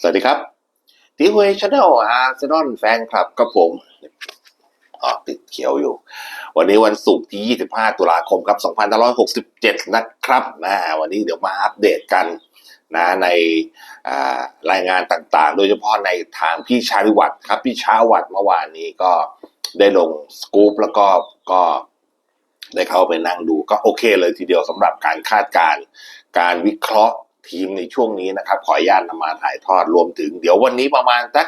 สวัสดีครับทีวีชาแนลอาร์เซนอลแฟนคลับกับผมอ๋อติดเขียวอยู่ วันนี้วันศุกร์ที่ 25 ตุลาคมครับ 2567 นะครับนะวันนี้เดี๋ยวมาอัปเดตกันนะในรายงานต่างๆ โดยเฉพาะในทางพี่ชาลิวัตรครับ พี่ชาวัตรเมื่อวานนี้ก็ได้ลงสกู๊ปแล้วก็ก็ได้เข้าไปนั่งดูก็โอเคเลยทีเดียวสำหรับการคาดการณ์การวิเคราะห์ ทีมในช่วงนี้นะครับ ขออนุญาตนำมาถ่ายทอดรวมถึง เดี๋ยววันนี้ประมาณสัก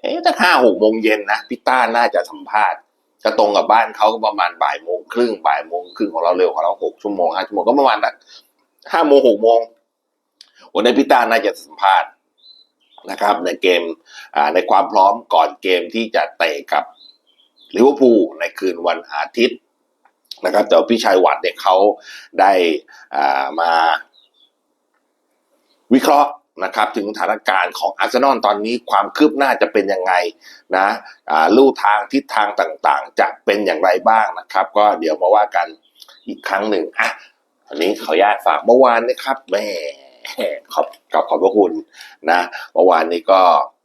เอ๊ะสักห้าหกโมงเย็นนะพี่ต้าน่าจะสัมภาษณ์ก็ตรงกับบ้านเขาก็ประมาณบ่ายโมงครึ่งบ่ายโมงครึ่งของเราเร็วของเราหกชั่วโมงห้าชั่วโมงก็ประมาณสักห้าโมงหกโมงวันนี้พี่ต้าน่าจะสัมภาษณ์นะครับ ในเกมอ่าในความพร้อมก่อนเกมที่จะเตะกับลิเวอร์พูลในคืนวันอาทิตย์นะครับแต่พี่ชัยวัฒน์เนี่ยเขาได้อ่ามา วิเคราะห์นะครับถึงสถานการณ์ของอาร์เซนอลตอนนี้ความคืบหน้าจะเป็นยังไงนะลู่ทางทิศทางต่างๆ จะเป็นอย่างไรบ้างนะครับ ก็เดี๋ยวมาว่ากันอีกครั้งหนึ่งอะอันนี้ขออนุญาตฝากเมื่อวานนะครับแม่ขอบขอบขอบพระคุณนะเมื่อวานนี้ก็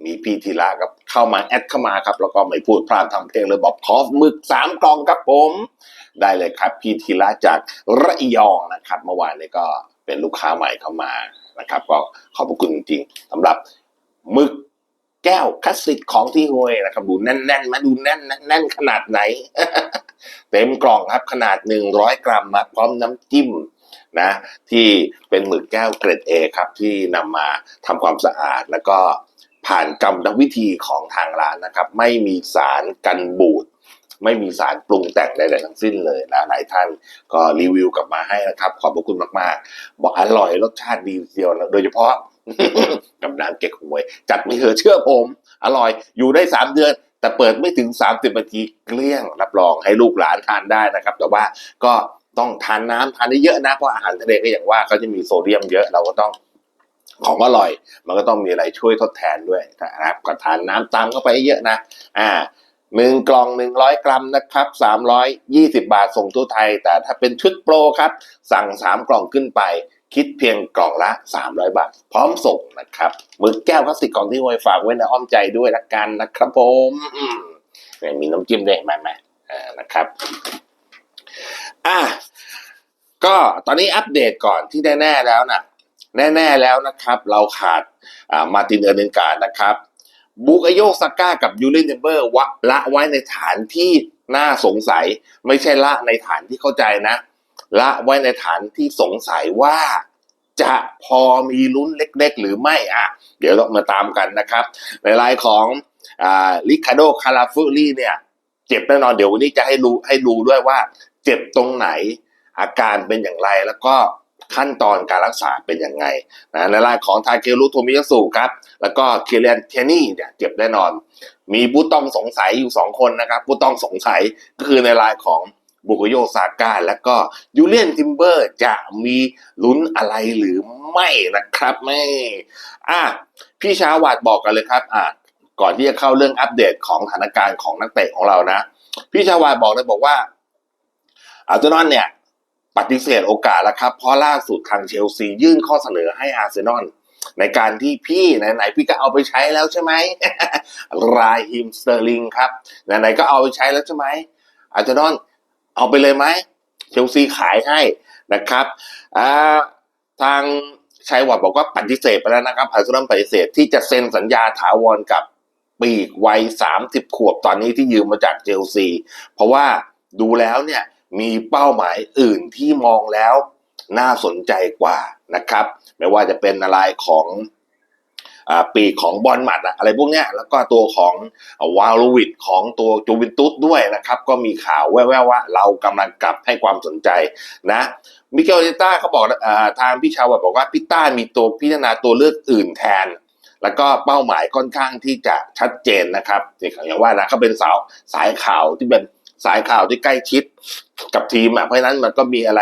มีพี่ธีระกับเข้ามาแอดเข้ามาครับ แล้วก็ไม่พูดพลาดทำเพลงเลยบอกขอหมึกสามกล่องครับผม ได้เลยครับ พี่ธีระจากระยองนะครับ เมื่อวานนี้ก็ เป็นลูกค้าใหม่เข้ามานะครับ ก็ขอบพระคุณจริงๆสำหรับหมึกแก้วคลาสสิกของที่ห้วยนะครับ ดูแน่นๆมาดูแน่นแน่นขนาดไหน เต็มกล่องครับขนาด 100 กรัมมาพร้อมน้ำจิ้มนะที่เป็นหมึกแก้วเกรดเอครับ ที่นำมาทำความสะอาดแล้วก็ผ่านกรรมวิธีของทางร้านนะครับ ไม่มีสารกันบูด ไม่มีสารปรุงแต่งใดๆทั้งสิ้นเลยนะหลายท่านก็รีวิวกลับมาให้นะครับ ขอบพระคุณมากๆ บอกอร่อยรสชาติดีเดียวโดยเฉพาะกับน้ำเก๊กฮวย จัดไม่เถอะเชื่อผม อร่อยอยู่ได้สามเดือนแต่เปิดไม่ถึงสามสิบนาทีเกลี้ยงรับรองให้ลูกหลานทานได้นะครับ แต่ว่าก็ต้องทานน้ำทานได้เยอะนะ เพราะอาหารทะเลก็อย่างว่าเขาจะมีโซเดียมเยอะเราก็ต้องของอร่อย มันก็ต้องมีอะไรช่วยทดแทนด้วยนะครับก็ทานน้ำตามเข้าไปเยอะนะ อ่า หนึ่งกล่องหนึ่งร้อยกรัมนะครับสามร้อยยี่สิบาทส่งทั่วไทย แต่ถ้าเป็นชุดโปรครับ สั่งสามกล่องขึ้นไป คิดเพียงกล่องละสามร้อยบาท พร้อมส่งนะครับมือแก้วพลาสติกกล่องที่ไว้ฝากไว้ในอ้อมใจด้วยละกันนะครับผมมีน้ำจิ้มด้วยไหมไหมอ่านะครับ อะก็ตอนนี้อัปเดตก่อนที่แน่ ๆ แล้วนะแน่ ๆ แล้วนะครับ เราขาดมาร์ตินเออร์เนนการ์ดนะครับ บุกอโยซาก้ากับยูรินเนเบอร์วะละไว้ในฐานที่น่าสงสัย ไม่ใช่ละในฐานที่เข้าใจนะ ละไว้ในฐานที่สงสัยว่าจะพอมีลุ้นเล็กๆ หรือไม่อะ เดี๋ยวต้องมาตามกันนะครับ ในรายของอลิคาโดคาราฟูรี่เนี่ยเจ็บแน่นอนเดี๋ยววันนี้จะให้รู้ให้ดูด้วยว่า เจ็บตรงไหนอาการเป็นอย่างไรแล้วก็ ขั้นตอนการรักษาเป็นยังไงนะในรายของทาเครุโทมิยาสุครับ แล้วก็เคเลียนเทนี่เนี่ยเจ็บแน่นอน มีผู้ต้องสงสัยอยู่สองคนนะครับ ผู้ต้องสงสัยก็คือในรายของบุกโยซาก้าแล้วก็ยูเลียนทิมเบอร์จะมีลุ้นอะไรหรือไม่นะครับไม่อะพี่ชาวาดบอกกันเลยครับอะก่อนที่จะเข้าเรื่องอัปเดตของสถานการณ์ของนักเตะของเรานะ พี่ชาวาดบอกเลยบอกว่าอาร์เซนอลเนี่ย ปฏิเสธโอกาสแล้วครับ เพราะล่าสุดทางเชลซียื่นข้อเสนอให้อาร์เซนอลในการที่พี่ไหนๆพี่ก็เอาไปใช้แล้วใช่ไหมรายฮิมสเตอร์ลิงครับไหนๆก็เอาไปใช้แล้วใช่ไหมอาร์เซนอลเอาไปเลยไหมเชลซีขายให้นะครับทางชัยวัฒน์บอกว่าปฏิเสธไปแล้วนะครับอาร์เซนอลปฏิเสธที่จะเซ็นสัญญาถาวรกับปีกวัยสามสิบขวบตอนนี้ที่ยืมมาจากเชลซีเพราะว่าดูแล้วเนี่ย มีเป้าหมายอื่นที่มองแล้วน่าสนใจกว่านะครับ ไม่ว่าจะเป็นอะไรของอปีของบอลหมัดอะไรพวกเนี้ยแล้วก็ตัวของวาลวิดของตัวจูวินตุสด้วยนะครับ ก็มีข่าวแว่วๆว่าเรากำลังกลับให้ความสนใจนะมิเกลเดต้าเขาบอกอทางพี่ชาวบอกว่าพี่ต้ามีตัวพิจารณาตัวเลือกอื่นแทน แล้วก็เป้าหมายค่อนข้างที่จะชัดเจนนะครับอย่างว่านะเขาเป็นสาวสายข่าวที่เป็น สายข่าวที่ใกล้ชิดกับทีมอะเพราะนั้นมันก็มีอะไร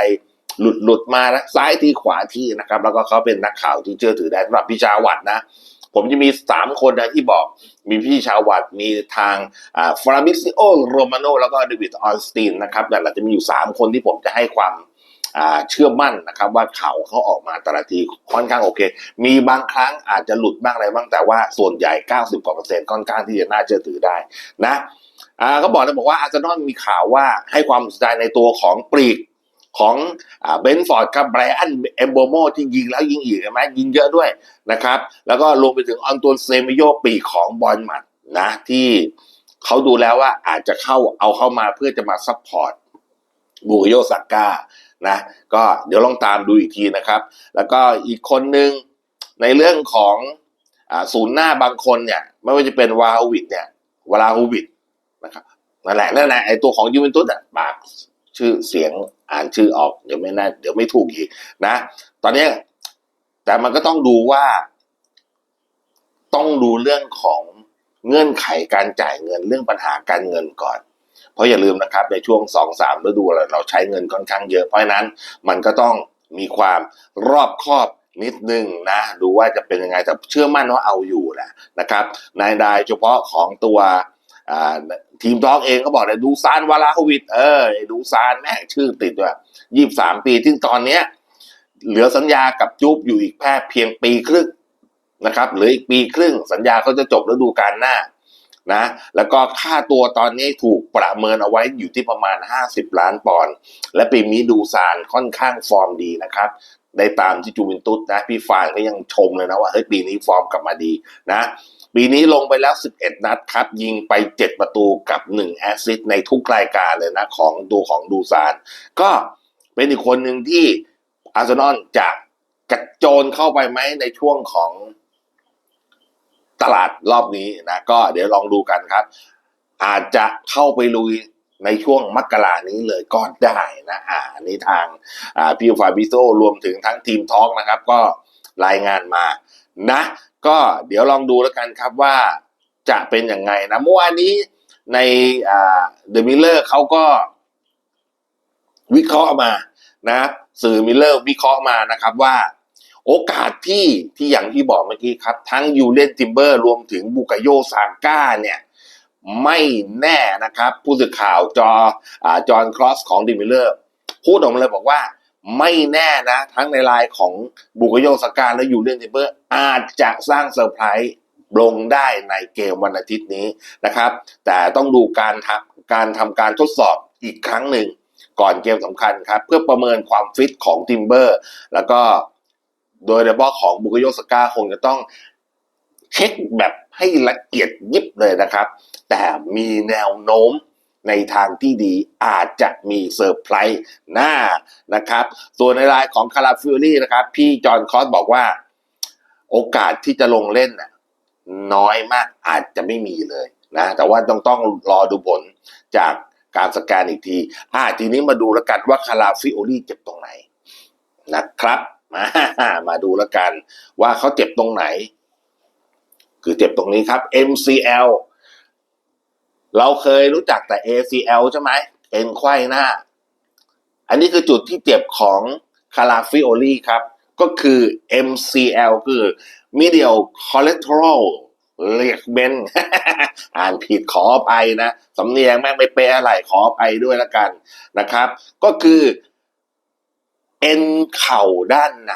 หลุดหลุดมานะซ้ายที่ขวาที่นะครับ แล้วก็เขาเป็นนักข่าวที่เชื่อถือได้สำหรับพี่ชาวัดนะ ผมจะมีสามคนนะที่บอกมีพี่ชาวัดมีทางอ่าฟราบิซิโอโรมาโนแล้วก็เดวิดออนสตีนนะครับแต่เราจะมีอยู่สามคนที่ผมจะให้ความอ่าเชื่อมั่นนะครับว่าข่าวเขาออกมาแต่ละทีค่อนข้างโอเค มีบางครั้งอาจจะหลุดบ้างอะไรบ้างแต่ว่าส่วนใหญ่ 90กว่าเปอร์เซ็นต์ค่อนข้างที่จะน่าเชื่อถือได้นะ อ่าก็บอกเลยบอกว่าอาร์เซนอลมีข่าวว่าให้ความสนใจในตัวของปลีกของเบนฟอร์ดครับไบรอันเอมโบโมที่ยิงแล้วยิงอีกใช่ไหมยิงเยอะด้วยนะครับ แล้วก็รวมไปถึงออนตวนเซมิโยปีของบอลมัดนะที่เขาดูแล้วว่าอาจจะเข้าเอาเข้ามาเพื่อจะมาซัพพอร์ตบูโยซาก้านะก็เดี๋ยวลองตามดูอีกทีนะครับ แล้วก็อีกคนหนึ่งในเรื่องของศูนย์หน้าบางคนเนี่ย ไม่ว่าจะเป็นวาฮวิดเนี่ย วลาฮูวิด นะครับนั่นแหละนั่นแหละไอตัวของยูเวนตุสอะปากชื่อเสียงอ่านชื่อออกเดี๋ยวไม่น่าเดี๋ยวไม่ถูกอีกนะ ตอนนี้แต่มันก็ต้องดูว่า ต้องดูเรื่องของเงื่อนไขการจ่ายเงินเรื่องปัญหาการเงินก่อน เพราะอย่าลืมนะครับในช่วงสองสามฤดูเราใช้เงินค่อนข้างเยอะเพราะนั้น มันก็ต้องมีความรอบคอบนิดนึงนะ ดูว่าจะเป็นยังไงแต่เชื่อมั่นว่าเอาอยู่แหละนะครับนายดายเฉพาะของตัว ทีมทอกเองก็บอกเลยดูซานวาลาโควิด เออดูซานแม่ชื่อติดด้วยยี่สามปีซึ่งตอนเนี้ย เหลือสัญญากับจุ๊บอยู่อีกแค่เพียงปีครึ่งนะครับเหลืออีกปีครึ่ง สัญญาเขาจะจบฤดูกาลหน้านะ แล้วก็ค่าตัวตอนนี้ถูกประเมินเอาไว้อยู่ที่ประมาณ 50 ล้านปอนด์และปีนี้ดูซานค่อนข้างฟอร์มดีนะครับได้ตามที่จูเวนตุสนะพี่ฟานก็ยังชมเลยนะว่าเฮ้ยปีนี้ฟอร์มกลับมาดีนะ ปีนี้ลงไปแล้ว 11 นัดครับ ยิงไป 7 ประตูกับ 1 แอสซิสในทุกรายการเลยนะของตัวของดูซาน ก็เป็นอีกคนหนึ่งที่อาร์เซนอลจะกระโจนเข้าไปไหมในช่วงของตลาดรอบนี้นะ ก็เดี๋ยวลองดูกันครับ อาจจะเข้าไปลุยในช่วงมกรานี้เลยก็ได้นะอ่าอันนี้ทางอ่าพี่ฟาบิโซรวมถึงทั้งทีมทอกนะครับ ก็ รายงานมานะ ก็เดี๋ยวลองดูแล้วกันครับว่าจะเป็นยังไงนะเมื่อวานนี้ในเดอะมิลเลอร์เขาก็วิเคราะห์มานะสื่อมิลเลอร์วิเคราะห์มานะครับว่า โอกาสที่ที่อย่างที่บอกเมื่อกี้ครับ ทั้งยูเลนติมเบอร์รวมถึงบุกโยซาก้าเนี่ยไม่แน่นะครับ ผู้สื่อข่าวจออจอห์นครอสของดิมิลเลอร์ พูดออกมาเลยบอกว่า ไม่แน่นะ ทั้งในไลน์ของบุกโยสกาและยูเลียนติเบอร์อาจจะสร้างเซอร์ไพรส์ลงได้ในเกมวันอาทิตย์นี้นะครับ แต่ต้องดูการทำการทำการทดสอบอีกครั้งหนึ่ง ก่อนเกมสำคัญครับ เพื่อประเมินความฟิตของทิมเบอร์แล้วก็โดยเฉพาะของบุกโยสกาคงจะต้องเช็คแบบให้ละเอียดยิบเลยนะครับ แต่มีแนวโน้ม ในทางที่ดีอาจจะมีเซอร์ไพรส์หน้านะครับ ส่วนในรายของคาราฟิลลี่นะครับ พี่จอห์นคอสบอกว่า โอกาสที่จะลงเล่นน้อยมากอาจจะไม่มีเลยนะแต่ว่าต้องต้องรอดูผลจากการสแกนอีกที อ่าทีนี้มาดูแล้วกันว่าคาราฟิโอลี่เจ็บตรงไหนนะครับ มามาดูแล้วกันว่าเขาเจ็บตรงไหน คือเจ็บตรงนี้ครับ MCL เราเคยรู้จักแต่ ACL ใช่ไหมเอ็นไขว้หน้า อันนี้คือจุดที่เจ็บของคาราฟิโอลีครับ ก็คือ MCL คือ medial collateral ligament อ่านผิดขออภัยนะ สำเนียงแม่งไม่เป๊ะอะไรขออภัยด้วยละกันนะครับ ก็คือ เอ็นเข่าด้านใน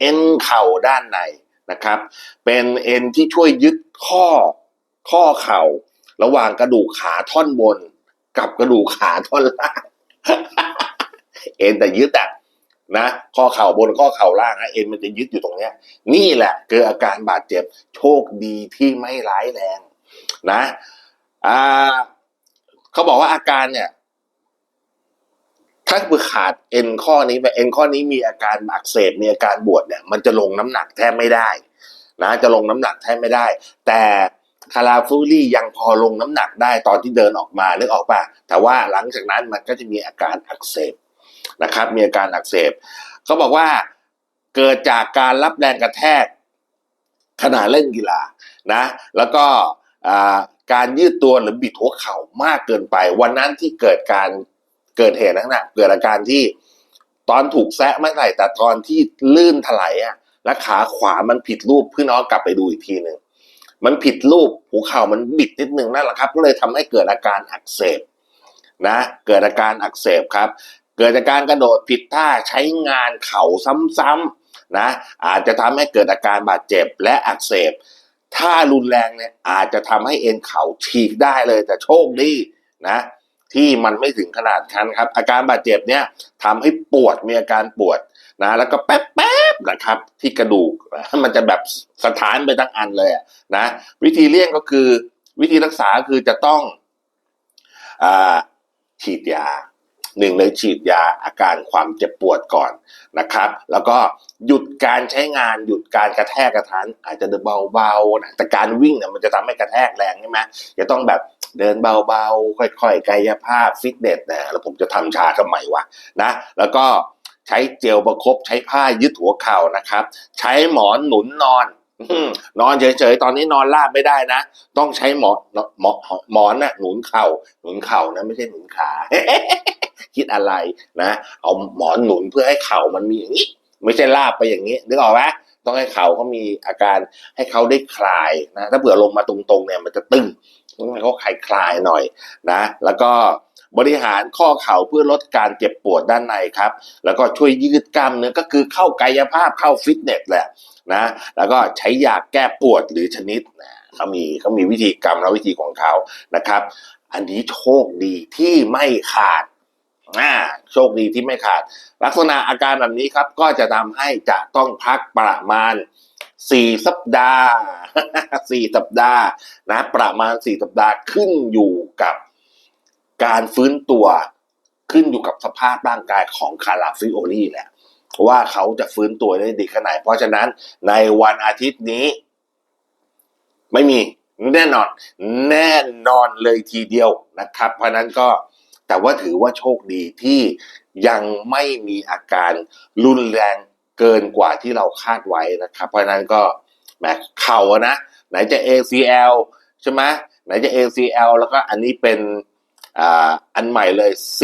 เอ็นเข่าด้านในนะครับ เป็นเอ็นที่ช่วยยึดข้อข้อเข่า ระหว่างกระดูกขาท่อนบน กับกระดูกขาท่อนล่าง เอ็นแต่ยึดอะนะข้อเข่าบนข้อเข่าล่างนะเอ็นมันจะยึดอยู่ตรงเนี้ย นี่แหละเกิดอาการบาดเจ็บโชคดีที่ไม่ร้ายแรงนะอ่าเขาบอกว่าอาการเนี่ย ถ้าคือขาดเอ็นข้อนี้ไปเอ็นข้อนี้มีอาการอักเสบมีอาการบวดเนี่ย มันจะลงน้ำหนักแทบไม่ได้ นะ จะลงน้ำหนักแทบไม่ได้ แต่ คาราฟูรี่ยังพอลงน้ำหนักได้ตอนที่เดินออกมานึกออกป่ะแต่ว่าหลังจากนั้นมันก็จะมีอาการอักเสบนะครับ มีอาการอักเสบเขาบอกว่าเกิดจากการรับแรงกระแทกขณะเล่นกีฬานะ แล้วก็การยืดตัวหรือบิดหัวเข่ามากเกินไป วันนั้นที่เกิดการเกิดเหตุนั้นนะเกิดอาการที่ตอนถูกแซะไม่ไหร่แต่ตอนที่ลื่นถลายอะและขาขวามันผิดรูปพี่น้องกลับไปดูอีกทีหนึ่ง มันผิดรูปหัวเข่ามันบิดนิดนึงนั่นแหละครับ ก็เลยทำให้เกิดอาการอักเสบนะ เกิดอาการอักเสบครับ เกิดจากการกระโดดผิดท่าใช้งานเข่าซ้ำๆนะ อาจจะทำให้เกิดอาการบาดเจ็บและอักเสบ ถ้ารุนแรงเนี่ยอาจจะทำให้เอ็นเข่าฉีกได้เลยแต่โชคดีนะที่มันไม่ถึงขนาดนั้นครับ อาการบาดเจ็บเนี่ยทำให้ปวดมีอาการปวด นะแล้วก็แป๊บๆนะครับ ที่กระดูกมันจะแบบสถานไปทั้งอันเลยนะวิธีเลี่ยงก็คือวิธีรักษาคือจะต้องอฉีดยาหนึ่งเลยฉีดยาอาการความเจ็บปวดก่อนนะครับ แล้วก็หยุดการใช้งานหยุดการกระแทกกระทันอาจจะเดินเบาๆนะแต่การวิ่งเนี่ยมันจะทำให้กระแทกแรงใช่ไหมจะต้องแบบเดินเบาๆ ค่อยๆ กายภาพฟิตเนสนะแล้วผมจะทำชาทำไมวะนะ แล้วก็ ใช้เจลประคบใช้ผ้ายึดหัวเข่านะครับ ใช้หมอนหนุนนอนนอนเฉยๆ ตอนนี้นอนราบไม่ได้นะ ต้องใช้หมอนหมอนหมอนน่ะหนุนเข่า หนุนเข่านะ ไม่ใช่หนุนขา คิดอะไรนะ เอาหมอนหนุนเพื่อให้เข่ามันมีอย่างนี้ ไม่ใช่ลาบไปอย่างนี้นึกออกไหมต้องให้เข่าเขามีอาการให้เขาได้คลายนะ ถ้าเผื่อลงมาตรงๆเนี่ยมันจะตึงต้องให้เขาคลายคลายๆหน่อยนะ แล้วก็ บริหารข้อเข่าเพื่อลดการเจ็บปวดด้านในครับ แล้วก็ช่วยยืดกล้ามเนื้อก็คือเข้ากายภาพเข้าฟิตเนสแหละนะ แล้วก็ใช้ยาแก้ปวดหรือชนิดนะเขามีเขามีวิธีกรรมและวิธีของเขานะครับ อันนี้โชคดีที่ไม่ขาดอ่าโชคดีที่ไม่ขาด ลักษณะอาการแบบนี้ครับ ก็จะทำให้จะต้องพักประมาณสี่สัปดาห์สี่สัปดาห์นะ ประมาณสี่สัปดาห์ขึ้นอยู่กับ การฟื้นตัวขึ้นอยู่กับสภาพร่างกายของคาราฟิโอลี่แหละว่าเขาจะฟื้นตัวได้ดีขนาดไหน เพราะฉะนั้นในวันอาทิตย์นี้ ไม่มีแน่นอน แน่นอนเลยทีเดียวนะครับ เพราะนั้นก็แต่ว่าถือว่าโชคดีที่ยังไม่มีอาการรุนแรงเกินกว่าที่เราคาดไว้นะครับ เพราะนั้นก็แหมเข่านะ ไหนจะ ACL ใช่ไหมไหนจะ ACL แล้วก็อันนี้เป็น อ่าอันใหม่เลย C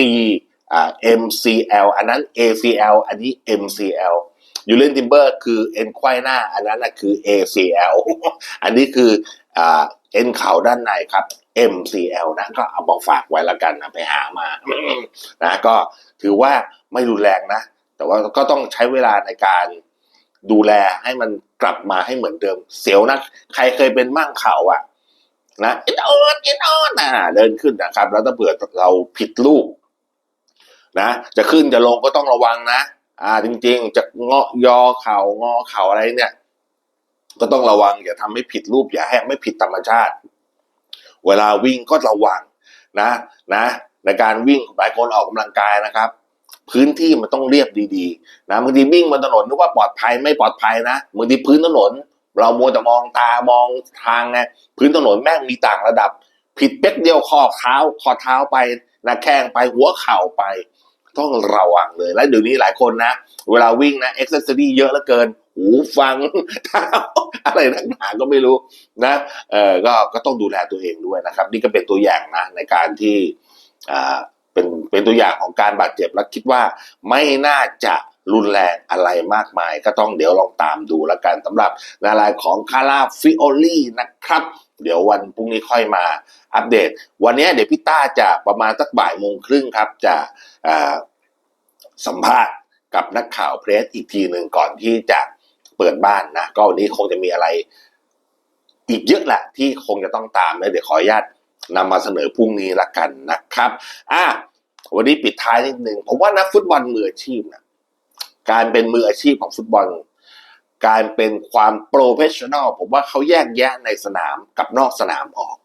อ่า MCL อันนั้น ACL อันนี้ MCL ยูเลนติมเบอร์คือเอ็นไขว้หน้า อันนั้นนะคือ ACL อันนี้คืออ่าเอ็นเข่าด้านในครับ MCL นะก็เอามาฝากไว้แล้วกันนะไปหามานะก็ถือว่าไม่รุนแรงนะ แต่ว่าก็ต้องใช้เวลาในการดูแลให้มันกลับมาให้เหมือนเดิม เสียวนะ ใครเคยเป็นมั่งเข่าอะ นะอินออนอินออนนะเดินขึ้นนะครับ แล้วถ้าเผื่อเราผิดลูกนะจะขึ้นจะลงก็ต้องระวังนะ อ่าจริง ๆ จะเงาะยอเข่างอเข่าอะไรเนี่ย ก็ต้องระวังอย่าทำให้ผิดรูปอย่าให้ไม่ผิดธรรมชาติ เวลาวิ่งก็ระวังนะนะ ในการวิ่งหลายคนออกกำลังกายนะครับ พื้นที่มันต้องเรียบดีๆนะบางทีวิ่งบนถนนนึกว่าปลอดภัยไม่ปลอดภัยนะบางทีพื้นถนน เรามัวแต่มองตามองทางไงพื้นถนนแม่งมีต่างระดับ ผิดเป๊กเดียวข้อเท้าข้อเท้าไปนะแข้งไปหัวเข่าไป ต้องระวังเลย และเดี๋ยวนี้หลายคนนะ เวลาวิ่งนะเอ็กซ์ซอรี่เยอะเหลือเกิน หูฟังเท้าอะไรนักหนาก็ไม่รู้นะเออก็ก็ต้องดูแลตัวเองด้วยนะครับ นี่ก็เป็นตัวอย่างนะในการที่อ่าเป็นเป็นตัวอย่างของการบาดเจ็บและคิดว่าไม่น่าจะ รุนแรงอะไรมากมาย ก็ต้องเดี๋ยวลองตามดูแล้วกันสำหรับนาลายของคาราฟิโอลี่นะครับเดี๋ยววันพรุ่งนี้ค่อยมาอัปเดต วันนี้เดี๋ยวพี่ต้าจะประมาณสักบ่ายโมงครึ่งครับ จะสัมภาษณ์กับนักข่าวเพรสอีกทีหนึ่งก่อนที่จะเปิดบ้านนะ ก็วันนี้คงจะมีอะไรอีกเยอะแหละที่คงจะต้องตามนะเดี๋ยวขออนุญาตนำมาเสนอพรุ่งนี้ละกันนะครับ อะวันนี้ปิดท้ายนิดนึงผมว่านักฟุตบอลมืออาชีพนะ การเป็นมืออาชีพของฟุตบอล การเป็นความโปรเฟชชั่นอลผมว่าเขาแยกแยะในสนามกับนอกสนามออก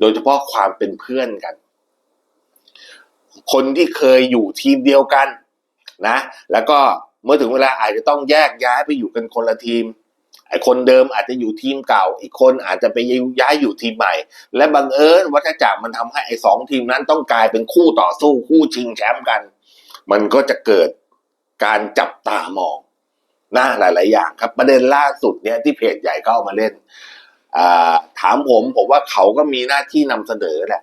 โดยเฉพาะความเป็นเพื่อนกัน คนที่เคยอยู่ทีมเดียวกันนะ แล้วก็เมื่อถึงเวลาอาจจะต้องแยกย้ายไปอยู่กันคนละทีมไอคนเดิมอาจจะอยู่ทีมเก่า อีกคนอาจจะไปย้ายอยู่ทีมใหม่ และบังเอิญวัฏจักรมันทำให้ไอ้สองทีมนั้นต้องกลายเป็นคู่ต่อสู้คู่ชิงแชมป์กัน มันก็จะเกิด การจับตามองนะหลาย ๆ อย่างครับ ประเด็นล่าสุดเนี่ยที่เพจใหญ่เขาเอามาเล่นถามผมผมว่าเขาก็มีหน้าที่นำเสนอแหละ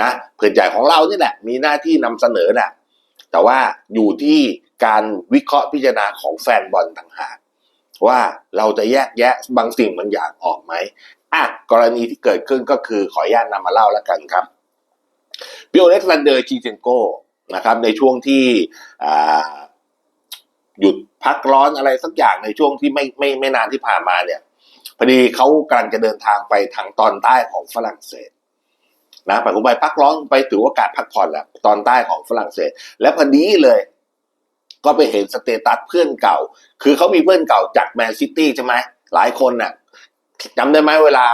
นะเพจใหญ่ของเรานี่แหละ มีหน้าที่นำเสนอแหละแต่ว่าอยู่ที่การวิเคราะห์พิจารณาของแฟนบอลต่างหากว่าเราจะแยกแยะบางสิ่งบางอย่างออกไหมอะกรณีที่เกิดขึ้นก็คือขออนุญาตนำมาเล่าแล้วกันครับบิโอเล็กซานเดอร์จีเจนโกนะครับในช่วงที่ หยุดพักร้อนอะไรสักอย่างในช่วงที่ไม่ไม่ไม่นานที่ผ่านมาเนี่ยพอดีเขากำลังจะเดินทางไปทางตอนใต้ของฝรั่งเศสนะไปผมไปพักร้อนไปถือโอกาสพักผ่อนแหละตอนใต้ของฝรั่งเศส และพอดีเลย ก็ไปเห็นสเตตัสเพื่อนเก่า คือเขามีเพื่อนเก่าจากแมนซิตี้ใช่ไหมหลายคนน่ะจำได้ไหมเวลา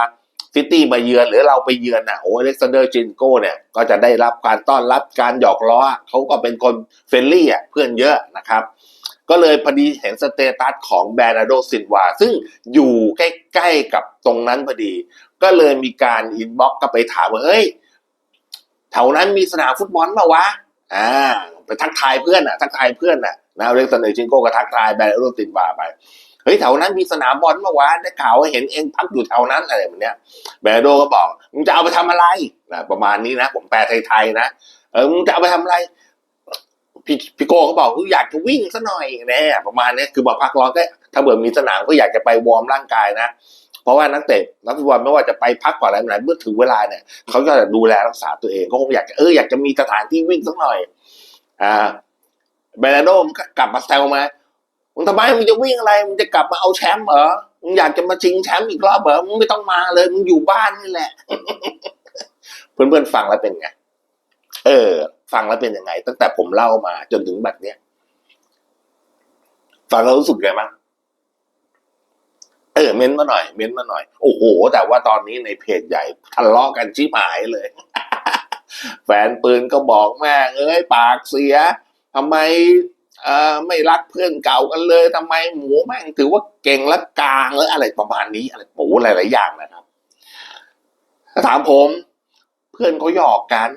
ซิตี้มาเยือนหรือเราไปเยือนน่ะโอ้เล็กซานเดอร์จินโก้เนี่ยก็จะได้รับการต้อนรับการหยอกล้อเขาก็เป็นคนเฟรนลี่อะเพื่อนเยอะนะครับ ก็เลยพอดีเห็นสเตตัสของแบรนาโดซินวา ซึ่งอยู่ใกล้ๆกับตรงนั้นพอดี ก็เลยมีการอินบ็อกก็ไปถามว่า เฮ้ยแถวนั้นมีสนามฟุตบอลเปล่าวะอ่าไปทักทายเพื่อนอะทักทายเพื่อนอะนะเรียกซันอร์ชินโก้ก็ทักทายแบรนด์โรตินบาไปเฮ้ยแถวนั้นมีสนามบอลเมื่อวานได้ข่าวว่าเห็นเองพักอยู่แถวนั้นอะไรแบบเนี้ยแบรนด์โดก็บอกมึงจะเอาไปทำอะไรนะประมาณนี้นะ ผมแปลไทยๆนะเออมึงจะเอาไปทำอะไร พี่พี่โก้ก็บอกว่าอยากจะวิ่งซะหน่อยน่ประมาณนี้คือบอกพักร้อนก็ถ้าเบื่อมีสนามก็อยากจะไปวอร์มร่างกายนะเพราะว่านักเตะนักฟุตบอลไม่ว่าจะไปพักก่อนอะไรไหนเมื่อถึงเวลาเนี่ยเขาก็จะดูแลรักษาตัวเองก็คงอยากจะเอออยากจะมีสถานที่วิ่งสักหน่อย อ่าเบรนโดมนก็กลับมาแซวมามึงทำไมมึงจะวิ่งอะไรมึงจะกลับมาเอาแชมป์เหรอมึงอยากจะมาชิงแชมป์อีกรอบเหรอมึงไม่ต้องมาเลยมึงอยู่บ้านนี่แหละ เพื่อนๆฟังแล้วเป็นไง เออ ฟังแล้วเป็นยังไง ตั้งแต่ผมเล่ามาจนถึงแบบเนี้ยฟังแล้วรู้สึกไงบ้างเออเม้นมาหน่อย เม้นมาหน่อย โอ้โห แต่ว่าตอนนี้ในเพจใหญ่ทะเลาะกันชิบหายเลย แฟนปืนก็บอกแม่เอ้ยปากเสียทำไมเอ่อไม่รักเพื่อนเก่ากันเลยทำไมหมูแม่งถือว่าเก่งและกลางหรือะไรประมาณนี้อะไรโอ้หลายๆอย่างนะครับ ถามผม เพื่อนเขาหยอกกัน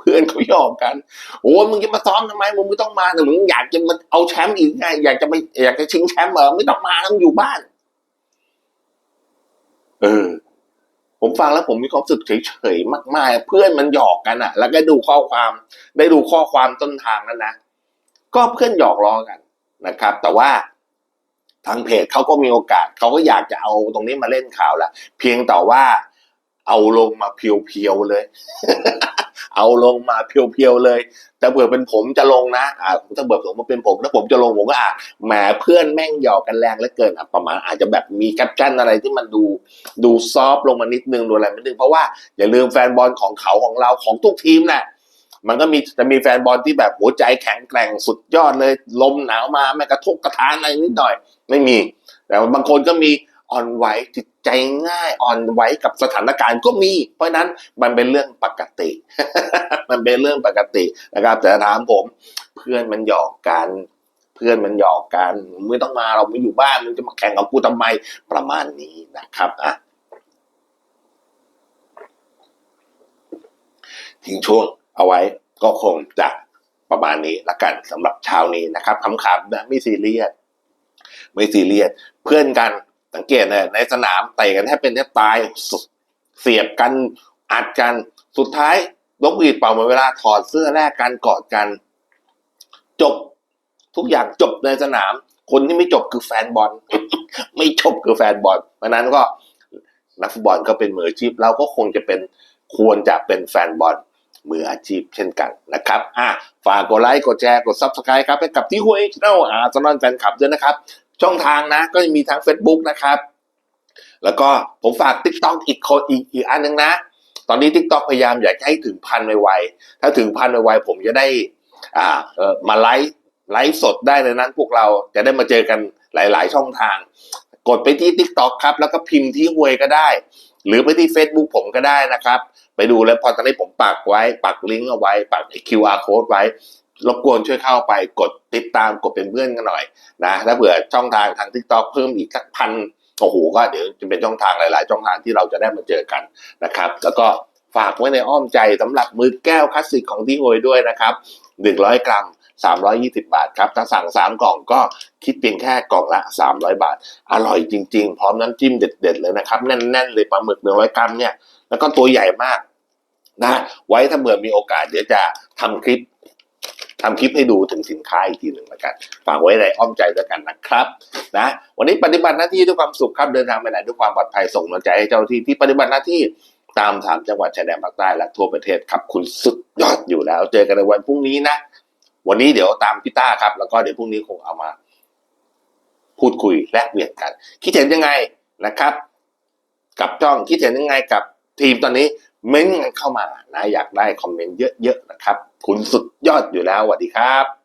เพื่อนเขาหยอกกันโอ้ยมึงจะมาซ้อมทำไมมึงไม่ต้องมาแต่มึงอยากจะมาเอาแชมป์อีกไงอยากจะไปอยากจะชิงแชมป์เหรอไม่ต้องมาต้องอยู่บ้าน เออ ผมฟังแล้วผมมีความสึกเฉยๆมากๆ เพื่อนมันหยอกกันอะ แล้วก็ดูข้อความ ได้ดูข้อความต้นทางแล้วนะก็เพื่อนหยอกล้อกันนะครับ แต่ว่าทางเพจเขาก็มีโอกาสเขาก็อยากจะเอาตรงนี้มาเล่นข่าวละเพียงแต่ว่าเอาลงมาเพียวๆเลย เอาลงมาเพียวๆเลย แต่เผื่อเป็นผมจะลงนะอ่าถ้าเผื่อผมมาเป็นผมถ้าผมจะลงผมก็อะแหมเพื่อนแม่งหยอกกันแรงเหลือเกินอะประมาณอาจจะแบบมีแคปชั่นอะไรที่มันดูดูซอฟลงมานิดนึงดูอะไรนิดนึงเพราะว่าอย่าลืมแฟนบอลของเขาของเราของทุกทีมแหละมันก็มีจะมีแฟนบอลที่แบบหัวใจแข็งแกร่งสุดยอดเลย ลมหนาวมาแม่กระทบกระทานอะไรนิดหน่อย ไม่มี แต่บางคนก็มี อ่อนไหวจิตใจง่ายอ่อนไหวกับสถานการณ์ก็มี เพราะนั้นมันเป็นเรื่องปกติ มันเป็นเรื่องปกตินะครับ แต่ถามผม เพื่อนมันหยอกกันเพื่อนมันหยอกกันมึงไม่ต้องมาเราไม่อยู่บ้านมึงจะมาแข่งกับกูทำไมประมาณนี้นะครับอะทิ้งช่วงเอาไว้ก็คงจะประมาณนี้ละกันสำหรับเช้านี้นะครับคำขำนะไม่ซีเรียสไม่ซีเรียสเพื่อนกัน สังเกตเลยในสนามเตะกันแทบเป็นแทบตายเสียบกันอัดกันสุดท้ายลกบีดเป่าหมดเวลาถอดเสื้อแลกกันกอดกัน จบทุกอย่างจบในสนาม คนที่ไม่จบคือแฟนบอล ไม่จบคือแฟนบอลเพราะนั้นก็นักฟุตบอลก็เป็นมืออาชีพเราก็คงจะเป็นควรจะเป็นแฟนบอลมืออาชีพเช่นกันนะครับ อะ ฝากกดไลค์ กดแชร์ กดซับสไครต์ครับให้กับที่ห้วยเจ้าอาสนอนแฟนคลับด้วยนะครับ ช่องทางนะ ก็มีทั้ง Facebook นะครับ แล้วก็ผมฝาก t ิ k t o k อีกคนอีกอีกอันหนึงนะ ตอนนี้ t ิ k t o k พยายามอยากให้ถึงพันไวๆถ้าถึงพันไวๆผมจะได้อ่าเออมาไลฟ์ไลฟ์สดได้ในนั้นพวกเราจะได้มาเจอกันหลาย ๆ ช่องทาง กดไปที่ t ิ k t o k ครับ แล้วก็พิมพ์ที่หวยก็ได้ หรือไปที่ Facebook ผมก็ได้นะครับ ไปดูแล้วพอตอนนี้ผมปักไว้ ปักลิงก์เอาไว้ ปัก QR code ไว้ รบกวนช่วยเข้าไปกดติดตามกดเป็นเพื่อนกันหน่อยนะถ้าเผื่อช่องทางทาง TikTok เพิ่มอีกสักพันโอ้โหก็เดี๋ยวจะเป็นช่องทางหลาย ๆ ช่องทางที่เราจะได้มาเจอกันนะครับ แล้วก็ฝากไว้ในอ้อมใจสำหรับมือแก้วคลาสสิกของที่โอยด้วยนะครับ 100 กรัม 320 บาทครับ ถ้าสั่ง 3 กล่องก็คิดเพียงแค่กล่องละ 300 บาท อร่อยจริง ๆ พร้อมน้ำจิ้มเด็ด ๆ เลยนะครับ แน่น ๆ เลยปลาหมึก 100 กรัมเนี่ย แล้วก็ตัวใหญ่มากนะ ไว้ถ้าเมื่อมีโอกาสเดี๋ยวจะทำคลิป ทำคลิปให้ดูถึงสินค้าอีกทีหนึ่งแล้วกันฝากไว้ในอ้อมใจด้วยกันนะครับนะวันนี้ปฏิบัติหน้าที่ด้วยความสุขครับเดินทางไปไหนด้วยความปลอดภัยส่งกำลังใจให้เจ้าหน้าที่ที่ปฏิบัติหน้าที่ตามสามจังหวัดชายแดนภาคใต้และทั่วประเทศครับคุณสุดยอดอยู่แล้ว เจอกันในวันพรุ่งนี้นะ วันนี้เดี๋ยวตามพี่ต้าครับ แล้วก็เดี๋ยวพรุ่งนี้คงเอามา พูดคุยแลกเปลี่ยนกัน คิดเห็นยังไงนะครับ กับจ้องคิดเห็นยังไงกับทีมตอนนี้ เม้นต์กันเข้ามานะอยากได้คอมเมนต์เยอะๆนะครับ คุณสุดยอดอยู่แล้วสวัสดีครับ